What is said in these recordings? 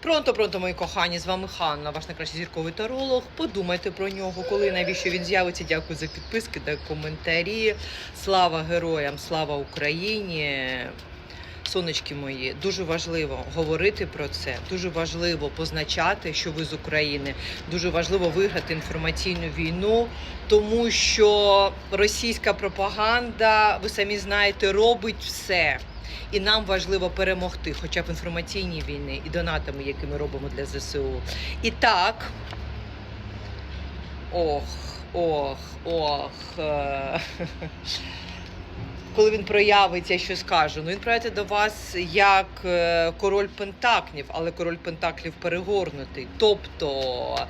Пронто, пронто, мої кохані, з вами Ханна, ваш найкращий зірковий таролог. Подумайте про нього, коли навіщо він з'явиться. Дякую за підписки та коментарі. Слава героям, слава Україні. Сонечки мої, дуже важливо говорити про це. Дуже важливо позначати, що ви з України. Дуже важливо виграти інформаційну війну, тому що російська пропаганда, ви самі знаєте, робить все. І нам важливо перемогти, хоча б інформаційні війні і донатами, які ми робимо для ЗСУ. І так. Ох, ох, ох. Коли він проявиться, що скаже? Ну він проявиться до вас як е, король Пентаклів, але король Пентаклів перегорнутий. Тобто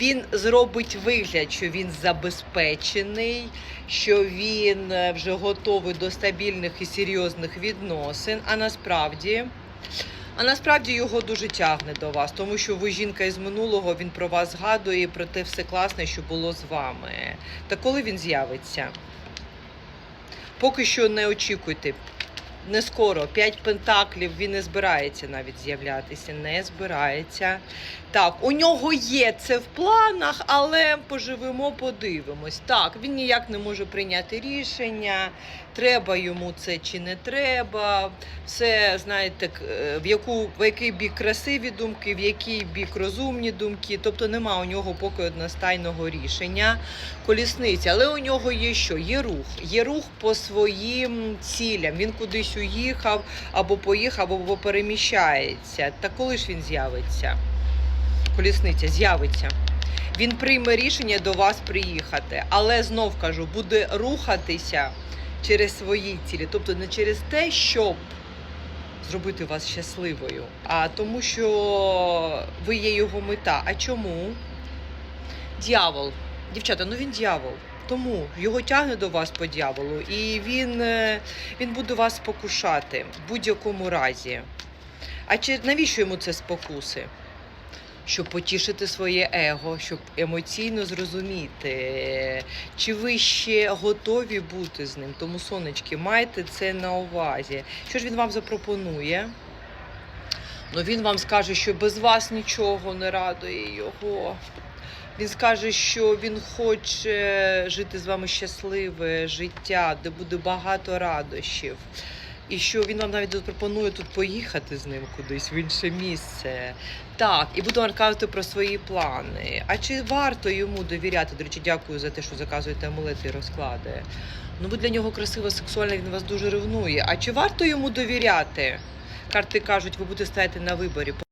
він зробить вигляд, що він забезпечений, що він е, вже готовий до стабільних і серйозних відносин. А насправді. А насправді його дуже тягне до вас, тому що ви жінка із минулого, він про вас згадує про те все класне, що було з вами. Та коли він з'явиться? Поки що не очікуйте. Не скоро. П'ять пентаклів він не збирається навіть з'являтися. Не збирається. Так, у нього є це в планах, але поживемо, подивимось. Так, він ніяк не може прийняти рішення, треба йому це чи не треба. Все, знаєте, е, в, яку, в який бік красиві думки, в який бік розумні думки. Тобто нема у нього поки одностайного рішення колісниці. Але у нього є що? Є рух. Є рух по своїм цілям. Він кудись уїхав, або поїхав, або переміщається. Та коли ж він з'явиться? Колісниця з'явиться. Він прийме рішення до вас приїхати, але знов кажу, буде рухатися через свої цілі, тобто не через те, щоб зробити вас щасливою, а тому, що ви є його мета. А чому? Д'явол. Дівчата, ну він д'явол. Тому його тягне до вас по дьяволу, і він, е, він буде вас спокушати в будь-якому разі. А чи навіщо йому це спокуси? Щоб потішити своє его, щоб емоційно зрозуміти, чи ви ще готові бути з ним. Тому, сонечки, майте це на увазі. Що ж він вам запропонує? Ну він вам скаже, що без вас нічого не радує його. Він скаже, що він хоче жити з вами щасливе життя, де буде багато радощів. І що він вам навіть запропонує тут поїхати з ним кудись в інше місце. Так, і буду розказувати про свої плани. А чи варто йому довіряти? До речі, дякую за те, що заказуєте амулети і розклади. Ну, ви для нього красива, сексуальна, він вас дуже ревнує. А чи варто йому довіряти? Карти кажуть, ви будете стояти на виборі.